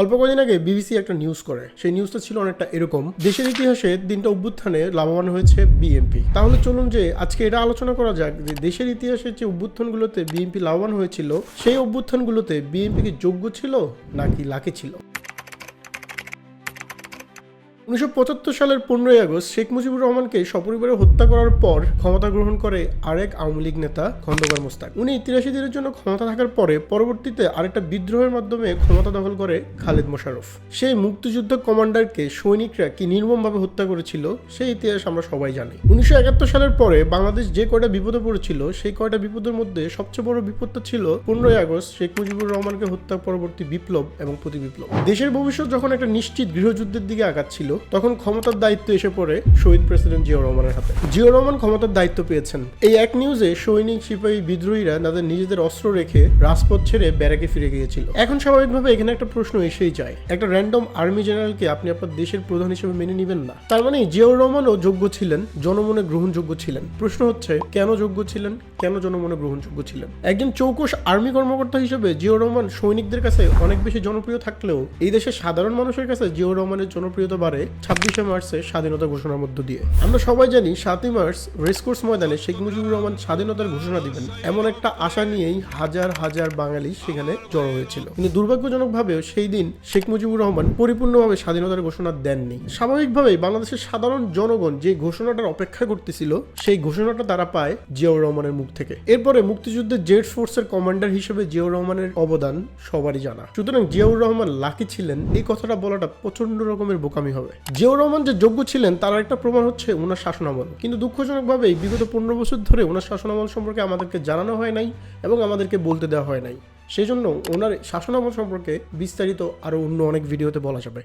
অল্প কদিন আগে বিবিসি একটা নিউজ করে। সেই নিউজটা ছিল অনেকটা এরকম। দেশের ইতিহাসে দিনটা অভ্যুত্থানে লাভবান হয়েছে বিএনপি তাহলে চলুন যে আজকে এটা আলোচনা করা যাক যে দেশের ইতিহাসে যে অভ্যুত্থানগুলোতে বিএনপি লাভবান হয়েছিল, সেই অভ্যুত্থানগুলোতে বিএনপি কি যোগ্য ছিল নাকি লাকি ছিল? উনিশশো পঁচাত্তর সালের পনেরোই আগস্ট শেখ মুজিবুর রহমানকে সপরিবারে হত্যা করার পর ক্ষমতা গ্রহণ করে আরেক আওয়ামী লীগ নেতা খন্দকার মোস্তাক। উনি তিরাশি দিনের জন্য ক্ষমতা থাকার পরে পরবর্তীতে আরেকটা বিদ্রোহের মাধ্যমে ক্ষমতা দখল করে খালেদ মোশারফ সেই মুক্তিযুদ্ধ কমান্ডারকে সৈনিকরা কি নির্মমভাবে হত্যা করেছিল, সেই ইতিহাস আমরা সবাই জানি। উনিশশো একাত্তর সালের পরে বাংলাদেশ যে কয়টা বিপদে পড়েছিল, সেই কয়টা বিপদের মধ্যে সবচেয়ে বড় বিপদটা ছিল পনেরোই আগস্ট শেখ মুজিবুর রহমানকে হত্যা পরবর্তী বিপ্লব এবং প্রতি বিপ্লব দেশের ভবিষ্যৎ যখন একটা নিশ্চিত গৃহযুদ্ধের দিকে আগাচ্ছিল তখন ক্ষমতার দায়িত্ব এসে পড়ে শহীদ প্রেসিডেন্ট জিয়াউর রহমানের হাতে। জিয়াউর রহমান ক্ষমতার দায়িত্ব পেয়েছেন। এই এক নিউজে সৈনিক, সিপাহী, বিদ্রোহীরা তাদের নিজেদের অস্ত্র রেখে রাজপথ ছেড়ে ব্যারাকে ফিরে গিয়েছিল। এখন স্বাভাবিকভাবে এখানে একটা প্রশ্ন এসেই যায়। একটা র্যান্ডম আর্মি জেনারেলকে আপনি আপনার দেশের প্রধান হিসেবে মেনে নেবেন না। তার মানে জিয়াউর রহমানও যোগ্য ছিলেন, জনমনে গ্রহণযোগ্য ছিলেন। প্রশ্ন হচ্ছে, কেন যোগ্য ছিলেন? কেন জনমনে গ্রহণযোগ্য ছিলেন? একজন চৌকস আর্মি কর্মকর্তা হিসেবে জিয়াউর রহমান সৈনিকদের কাছে অনেক বেশি জনপ্রিয় থাকলেও এই দেশের সাধারণ মানুষের কাছে জিয়াউর রহমানের জনপ্রিয়তা বাড়ে ছাব্বিশে মার্চে স্বাধীনতা ঘোষণার মধ্য দিয়ে। আমরা সবাই জানি সাতই মার্চ রেসকোর্স ময়দানে শেখ মুজিবুর রহমান স্বাধীনতার ঘোষণা দিবেন। এমন একটা আশা নিয়েই হাজার হাজার বাঙালি সেখানে জড়ো হয়েছিল। কিন্তু দুর্ভাগ্যজনকভাবেও সেই দিন শেখ মুজিবুর রহমান পরিপূর্ণভাবে স্বাধীনতার ঘোষণা দেননি। স্বাভাবিকভাবেই বাংলাদেশের সাধারণ জনগণ যে ঘোষণাটার অপেক্ষা করতেছিল, সেই ঘোষণাটা তারা পায় জিয়াউর রহমানের মুখ থেকে। এরপরে মুক্তিযুদ্ধে জেড ফোর্সের কমান্ডার হিসেবে জিয়াউর রহমানের অবদান সবারই জানা। সুতরাং জিয়াউর রহমান লাকি ছিলেন, এই কথাটা বলাটা প্রচণ্ড রকমের বোকামি হবে। জিয়াউর রহমান যে যোগ্য ছিলেন, তার একটা প্রমাণ হচ্ছে ওনার শাসনামল। কিন্তু দুঃখজনকভাবে বিগত পনেরো বছর ধরে ওনার শাসনামল সম্পর্কে আমাদেরকে জানানো হয় নাই এবং আমাদেরকে বলতে দেওয়া হয় নাই। সেই জন্য ওনার শাসনামল সম্পর্কে বিস্তারিত আরও অন্য অনেক ভিডিওতে বলা যাবে।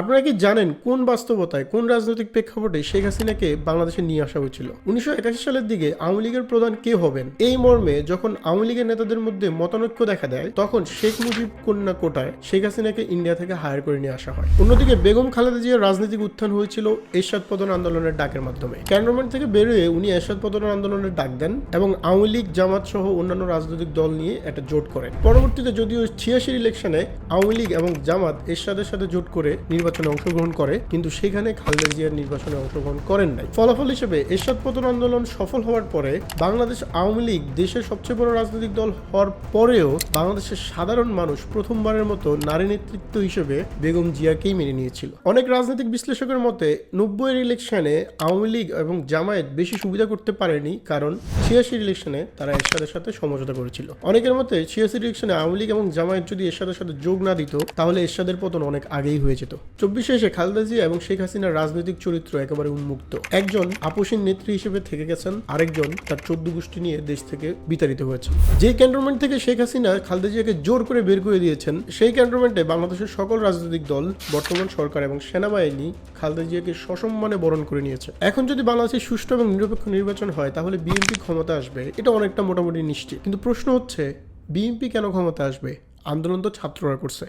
আপনারা কি জানেন কোন বাস্তবতায়, কোন রাজনৈতিক প্রেক্ষাপটে শেখ হাসিনাকে বাংলাদেশে নিয়ে আসা হয়েছিল? উনিশশো একাশি সালের দিকে আওয়ামী লীগের প্রধান কে হবেন? এই মর্মে যখন আওয়ামী লীগের নেতাদের মধ্যে মতানৈক্য দেখা দেয়, তখন শেখ মুজিব কন্যা কোটায় শেখ হাসিনাকে ইন্ডিয়া থেকে হায়ার করে নিয়ে আসা হয়। অন্যদিকে বেগম খালেদা জিয়ার রাজনৈতিক উত্থান হয়েছিল এরশাদ পতন আন্দোলনের ডাকের মাধ্যমে। ক্যান্টনমেন্ট থেকে বেরোয় উনি এরশাদ পতন আন্দোলনের ডাক দেন এবং আওয়ামী লীগ, জামাত সহ অন্যান্য রাজনৈতিক দল নিয়ে একটা জোট করেন। পরবর্তীতে যদিও ছিয়াশির ইলেকশনে আওয়ামী লীগ এবং জামাত এরশাদের সাথে জোট করে নির্বাচনে অংশগ্রহণ করে, কিন্তু সেখানে খালেদা জিয়ার নির্বাচনে অংশগ্রহণ করেন নাই। ফলাফল হিসেবে এরশাদ পতন আন্দোলন সফল হওয়ার পরে বাংলাদেশ আওয়ামী লীগ দেশের সবচেয়ে বড় রাজনৈতিক দল হওয়ার পরেও বাংলাদেশের সাধারণ মানুষ প্রথমবারের মতো নারী নেতৃত্ব হিসেবে বেগম জিয়াকেই মেনে নিয়েছিল। অনেক রাজনৈতিক বিশ্লেষকের মতে, নব্বইয়ের ইলেকশনে আওয়ামী লীগ এবং জামায়াত বেশি সুবিধা করতে পারেনি কারণ ছিয়াশির ইলেকশনে তারা এরশাদের সাথে সমঝোতা করেছিল। অনেকের মতে, ছিয়াশির ইলেকশনে আওয়ামী লীগ এবং জামায়াত যদি এরশাদের সাথে যোগ না দিত, তাহলে এরশাদের পতন অনেক আগেই হয়ে যেত। চব্বিশে এসে খালেদা জিয়া এবং শেখ হাসিনার রাজনৈতিক চরিত্র একেবারে উন্মুক্ত। একজন আপোষীন নেত্রী হিসেবে থেকে গেছেন, আরেকজন তার চোদ্দ গোষ্ঠী নিয়ে দেশ থেকে বিতাড়িত হয়েছে যে ক্যান্টনমেন্ট থেকে শেখ হাসিনা খালেদা জিয়াকে জোর করে বের করে দিয়েছেন, সেই ক্যান্টনমেন্টে বাংলাদেশের সকল রাজনৈতিক দল, বর্তমান সরকার এবং সেনাবাহিনী খালেদা জিয়াকে সসম্মানে বরণ করে নিয়েছে। এখন যদি বাংলাদেশে সুষ্ঠু এবং নিরপেক্ষ নির্বাচন হয়, তাহলে বিএনপি ক্ষমতা আসবে, এটা অনেকটা মোটামুটি নিশ্চিত। কিন্তু প্রশ্ন হচ্ছে, বিএনপি কেন ক্ষমতা আসবে? আন্দোলন তো ছাত্ররা করছে।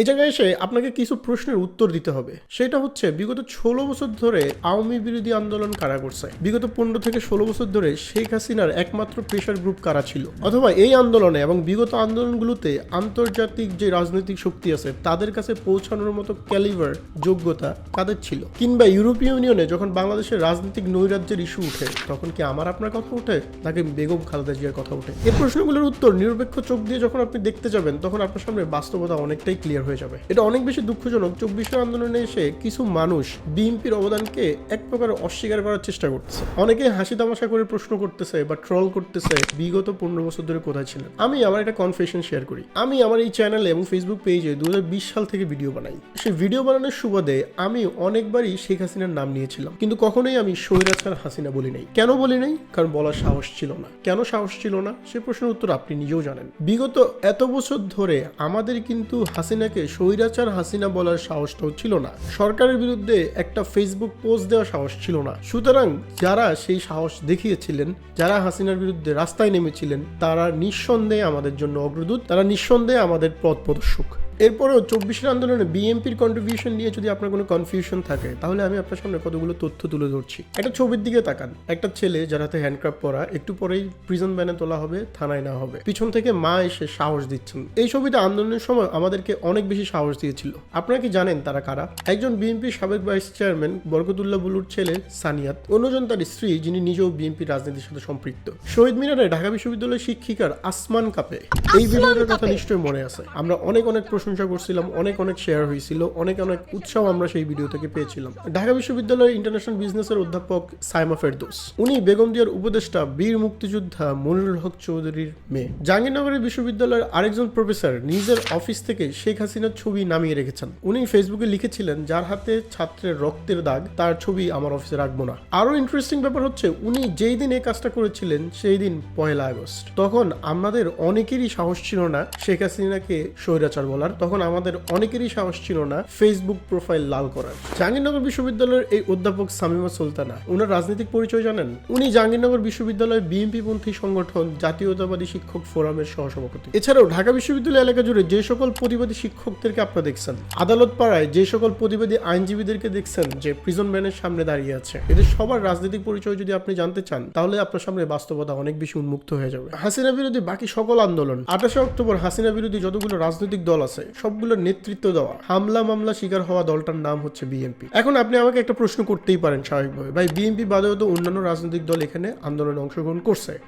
এই জায়গায় এসে আপনাকে কিছু প্রশ্নের উত্তর দিতে হবে। সেটা হচ্ছে, বিগত ষোলো বছর ধরে আওয়ামী বিরোধী আন্দোলন কারা করছে? বিগত পনেরো থেকে ষোলো বছর ধরে শেখ হাসিনার একমাত্র প্রেশার গ্রুপ কারা ছিল? অথবা এই আন্দোলনে এবং বিগত আন্দোলনগুলোতে আন্তর্জাতিক যে রাজনৈতিক শক্তি আছে, তাদের কাছে পৌঁছানোর মতো ক্যালিভার যোগ্যতা কাদের ছিল? কিংবা ইউরোপীয় ইউনিয়নে যখন বাংলাদেশের রাজনৈতিক নৈরাজ্যের ইস্যু উঠে, তখন কি আমার আপনার কথা উঠে, নাকি বেগম খালেদা জিয়ার কথা উঠে? এই প্রশ্নগুলোর উত্তর নিরপেক্ষ চোখ দিয়ে যখন আপনি দেখতে যাবেন, তখন আপনার সামনে বাস্তবতা অনেকটাই ক্লিয়ার হয়ে যাবে। এটা অনেক বেশি দুঃখজনক। চব্বিশের আন্দোলনে এসে কিছু মানুষ বিএনপির অবদানকে এক প্রকার অস্বীকার করার চেষ্টা করতেছে। অনেকে হাসি তামাশা করে প্রশ্ন করতেছে বা ট্রল করতেছে, বিগত পনেরো বছর ধরে কোথায় ছিলেন? আমি আমার একটা কনফেশন শেয়ার করি। আমি আমার এই চ্যানেলে এবং ফেসবুক পেজে দুই হাজার বিশ সাল থেকে ভিডিও বানাই। সেই ভিডিও বানানোর সুবাদে আমি অনেকবারই শেখ হাসিনার নাম নিয়েছিলাম। কিন্তু কখনোই আমি স্বৈরাচার হাসিনা বলি নাই। কেন বলি নাই? কারণ বলার সাহস ছিল না। কেন সাহস ছিল না? সে প্রশ্নের উত্তর আপনি নিজেও জানেন। বিগত এত বছর ধরে আমাদের কিন্তু হাসিনাকে স্বৈরাচার হাসিনা বলার সাহসটাও ছিল না। সরকারের বিরুদ্ধে একটা ফেসবুক পোস্ট দেওয়ার সাহস ছিল না। সুতরাং যারা সেই সাহস দেখিয়েছিলেন, যারা হাসিনার বিরুদ্ধে রাস্তায় নেমেছিলেন, তারা নিঃসন্দেহে আমাদের জন্য অগ্রদূত, তারা নিঃসন্দেহে আমাদের পথ প্রদর্শক। এরপরেও চব্বিশের আন্দোলনে বিএনপির কন্ট্রিবিউশন নিয়ে যদি আপনার কোনো কনফিউশন থাকে তাহলে আমি আপনার সামনে কতগুলো তথ্য তুলে ধরছি। একটা ছবির দিকে তাকান। একটা ছেলে যার হাতে হ্যান্ডক্রাফট পরা একটু পরেই প্রিজন ব্যানে তোলা হবে থানায় না হবে। পিছন থেকে মা এসে সাহস দিচ্ছেন। এই ছবিটা আন্দোলনের সময় আমাদেরকে অনেক বেশি সাহস দিয়েছিল। আপনারা কি জানেন তারা কারা? একজন বিএনপির সাবেক ভাইস চেয়ারম্যান বরকতুল্লাহ বুলুর ছেলে সানিয়াত। অন্যজন তার স্ত্রী যিনি নিজেও বিএনপি রাজনীতির সাথে সম্পৃক্ত। শহীদ মিনারে ঢাকা বিশ্ববিদ্যালয়ের শিক্ষিকার আসমান কাপে। এই ভিডিওটার কথা নিশ্চয়ই মনে আছে। আমরা অনেক অনেক প্রশংসা করছিলাম, অনেক অনেক শেয়ার হয়েছিল, অনেক অনেক উৎসাহ আমরা সেই ভিডিও থেকে পেয়েছিলাম। ঢাকা বিশ্ববিদ্যালয়ের ইন্টারন্যাশনাল বিজনেসের অধ্যাপক সাইমা ফেরদোস, উনি বেগম দিয়ার উপদেষ্টা, বীর মুক্তিযোদ্ধা মনিরুল হক চৌধুরীর মেয়ে। জাহাঙ্গীরনগরের বিশ্ববিদ্যালয়ের আরেকজন প্রফেসর নিজের অফিস থেকে শেখ হাসিনার ছবি নামিয়ে রেখেছেন। উনি ফেসবুকে লিখেছিলেন, যার হাতে ছাত্রের রক্তের দাগ, তার ছবি আমার অফিসে রাখব না। আরও ইন্টারেস্টিং ব্যাপার হচ্ছে, উনি যেই দিন এই কাজটা করেছিলেন, সেই দিন পয়লা আগস্ট। তখন আমাদের অনেকেরই সাহস ছিল না শেখ হাসিনাকে স্বৈরাচার বলার। তখন আমাদের অনেকেরই সাহস ছিল না ফেসবুক প্রোফাইল লাল করার। জাহাঙ্গীরনগর বিশ্ববিদ্যালয়ের এই অধ্যাপক সামিমা সুলতানা ওনার রাজনৈতিক পরিচয় জানেন? উনি জাহাঙ্গীরনগর বিশ্ববিদ্যালয়ের বিএনপি পন্থী সংগঠন, জাতীয়তাবাদী শিক্ষক ফোরামের সহসভাপতি। এছাড়াও ঢাকা বিশ্ববিদ্যালয় এলাকা জুড়ে যে সকল প্রতিবাদী শিক্ষকদেরকে আপনারা দেখছেন, আদালত পাড়ায় যে সকল প্রতিবাদী আইনজীবীদেরকে দেখছেন যে প্রিজন ব্যানের সামনে দাঁড়িয়ে আছে, এদের সবার রাজনৈতিক পরিচয় যদি আপনি জানতে চান, তাহলে আপনার সামনে বাস্তবতা অনেক বেশি উন্মুক্ত হয়ে যাবে। হাসিনা বিরোধী বাকি সকল আন্দোলন, আঠাশে অক্টোবর হাসিনা বিরোধী যতগুলো রাজনৈতিক দল আছে সবগুলোর নেতৃত্ব দেওয়া। হামলা মামলা শিকার হওয়া দলটার নাম হচ্ছে বিএনপি। এখন আপনি আমাকে একটা প্রশ্ন করতেই পারেন স্বাভাবিকভাবে। ভাই, বিএনপি বাদেও তো অন্যান্য রাজনৈতিক দল এখানে আন্দোলনে অংশগ্রহণ করছে।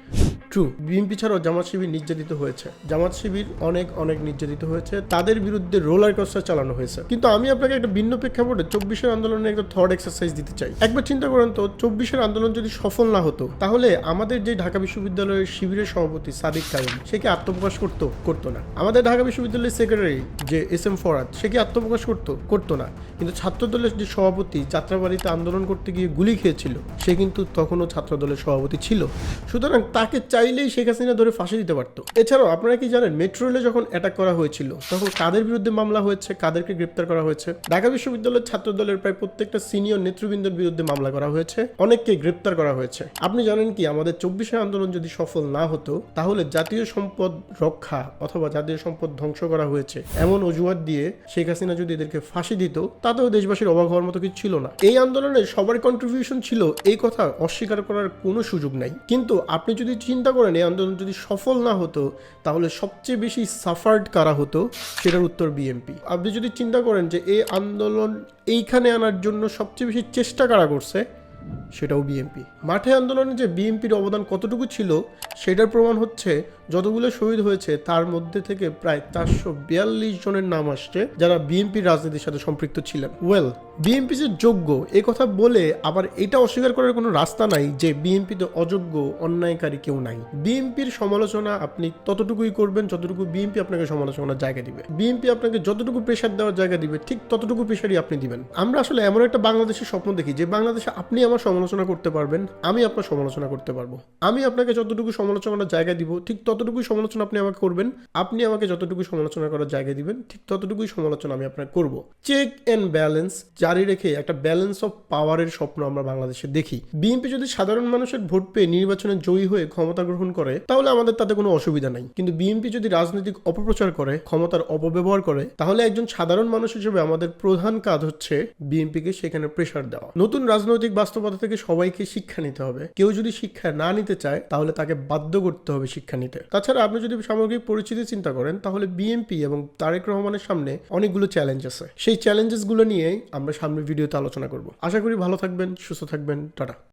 ট্রু বিএনপি ছাড়াও জামাত শিবির নির্যাতিত হয়েছে। জামাত শিবির অনেক অনেক নির্যাতিত হয়েছে। তাদের বিরুদ্ধে রোলার কোস্টার চালানো হয়েছে। কিন্তু আমি আপনাকে একটা ভিন্ন প্রেক্ষাপটে চব্বিশের আন্দোলনে একটা থর্ড এক্সারসাইজ দিতে চাই। একবার চিন্তা করেন তো, চব্বিশের আন্দোলন যদি সফল না হতো, তাহলে আমাদের যে ঢাকা বিশ্ববিদ্যালয়ের শিবিরের সভাপতি সাদিক কাইম সে কি আত্মপ্রকাশ করতো করতো না? আমাদের ঢাকা বিশ্ববিদ্যালয়ের সেক্রেটারি যে এস এম ফরাদ, সে কি আত্মপ্রকাশ করতো? করতো না। কিন্তু ছাত্র দলের যে সভাপতি যাত্রাবাড়িতে আন্দোলন করতে গিয়ে গুলি খেয়েছিল, সে কিন্তু তখনও ছাত্র দলের সভাপতি ছিল। সুতরাং তাকে চাইলেই শেখ হাসিনা ধরে ফাঁসি দিতে পারতো। এছাড়াও আপনারা কি জানেন, মেট্রো রেলে যখন অ্যাটাক করা হয়েছিল, তখন কাদের বিরুদ্ধে মামলা হয়েছে, কাদেরকে গ্রেপ্তার করা হয়েছে? ঢাকা বিশ্ববিদ্যালয়ের ছাত্রদলের প্রায় প্রত্যেকটা সিনিয়র নেতৃবৃন্দের বিরুদ্ধে মামলা করা হয়েছে, অনেককে গ্রেপ্তার করা হয়েছে। আপনি জানেন কি, আমাদের চব্বিশে আন্দোলন যদি সফল না হতো, তাহলে জাতীয় সম্পদ রক্ষা অথবা জাতীয় সম্পদ ধ্বংস করা হয়েছে। এমন অজুহাত দিয়ে শেখ হাসিনা যদি এদেরকে ফাঁসি দিত, তাতেও দেশবাসীর অবাক হওয়ার মতো কিছু ছিল না। এই আন্দোলনে সবার কন্ট্রিবিউশন ছিল এই কথা অস্বীকার করার কোনো সুযোগ নাই। কিন্তু আপনি যদি চিন্তা করেন, এই আন্দোলন যদি সফল না হতো, তাহলে সবচেয়ে বেশি সাফার্ড কারা হতো? সেটার উত্তর বিএনপি আপনি যদি চিন্তা করেন যে এই আন্দোলন এইখানে আনার জন্য সবচেয়ে বেশি চেষ্টা কারা করছে, সেটাও বিএনপি মাঠে আন্দোলনে যে বিএনপির অবদান কতটুকু ছিল, সেটার প্রমাণ হচ্ছে যতগুলো শহীদ হয়েছে, তার মধ্যে থেকে প্রায় চারশো বিয়াল্লিশ জনের নাম আসছে যারা বিএনপির রাজনীতির সাথে সম্পৃক্ত ছিলেন। ওয়েল বিএনপি যে যোগ্য, এ কথা বলে আবার এটা অস্বীকার করার কোনো রাস্তা নাই যে বিএনপিতে অযোগ্য, অন্যায়কারী কেউ নাই। বিএনপির সমালোচনা আপনি ততটুকুই করবেন যতটুকু বিএনপি আপনাকে সমালোচনার জায়গা দিবে। বিএনপি আপনাকে যতটুকু প্রেশার দেওয়ার জায়গা দিবে, ঠিক ততটুকু প্রেশারই আপনি দিবেন। আমরা আসলে এমন একটা বাংলাদেশের স্বপ্ন দেখি যে বাংলাদেশে আপনি আমার সমালোচনা করতে পারবেন, আমি আপনার সমালোচনা করতে পারব। আমি আপনাকে যতটুকু সমালোচনার জায়গা দিব, ঠিক ততটুকুই সমালোচনা আপনি আমাকে করবেন, আপনি আমাকে যতটুকু সমালোচনা করার জায়গা দিবেন, ঠিক ততটুকুই সমালোচনা আমি আপনাকে করব। চেক অ্যান্ড ব্যালেন্স জারি রেখে একটা ব্যালেন্স অফ পাওয়ারের স্বপ্ন আমরা বাংলাদেশে দেখি। বিএনপি যদি সাধারণ মানুষের ভোট পেয়ে নির্বাচনে জয়ী হয়ে ক্ষমতা গ্রহণ করে, তাহলে আমাদের তাতে কোনো অসুবিধা নাই। কিন্তু বিএনপি যদি রাজনৈতিক অপপ্রচার করে, ক্ষমতার অপব্যবহার করে, তাহলে একজন সাধারণ মানুষ হিসেবে আমাদের প্রধান কাজ হচ্ছে বিএনপিকে সেখানে প্রেশার দেওয়া। নতুন রাজনৈতিক বাস্তবতা থেকে সবাইকে শিক্ষা নিতে হবে। কেউ যদি শিক্ষা না নিতে চায়, তাহলে তাকে বাধ্য করতে হবে শিক্ষা নিতে। তাছাড়া আপনি যদি সামগ্রিক পরিচিতি চিন্তা করেন, তাহলে বিএনপি এবং তারেক রহমানের সামনে অনেকগুলো চ্যালেঞ্জ আছে। সেই চ্যালেঞ্জেসগুলো নিয়েই আমরা সামনের ভিডিওতে আলোচনা করব। আশা করি ভালো থাকবেন, সুস্থ থাকবেন, টাটা।